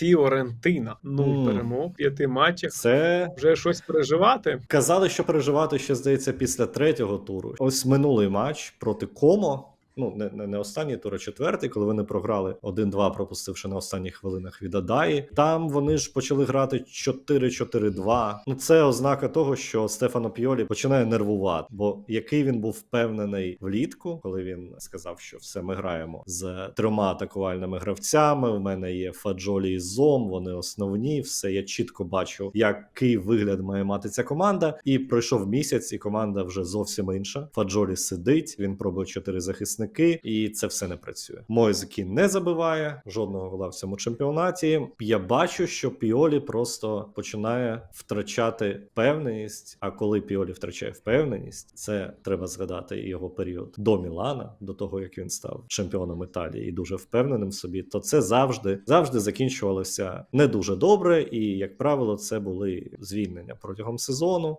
Фіорентина. Нуль перемог п'яти матчах. Це Вже щось переживати. казали, що переживати ще здається після третього туру. Ось минулий матч проти Комо. Ну, не, не, не останній тур, а четвертий, коли вони програли 1-2, пропустивши на останніх хвилинах від Адаї. Там вони ж почали грати 4-4-2. Ну, це ознака того, що Стефано Піолі починає нервувати. Бо який він був впевнений влітку, коли він сказав, що все, ми граємо з трьома атакувальними гравцями. У мене є Фаджолі і Зом, вони основні. Все я чітко бачу, який вигляд має мати ця команда. І пройшов місяць, і команда вже зовсім інша. Фаджолі сидить, він пробує чотири захисники, і це все не працює. Мойзекі не забиває жодного гола в цьому чемпіонаті. Я бачу, що Піолі просто починає втрачати впевненість. А коли Піолі втрачає впевненість, це треба згадати його період до Мілана, до того як він став чемпіоном Італії і дуже впевненим собі. То це завжди завжди закінчувалося не дуже добре. І як правило, це були звільнення протягом сезону.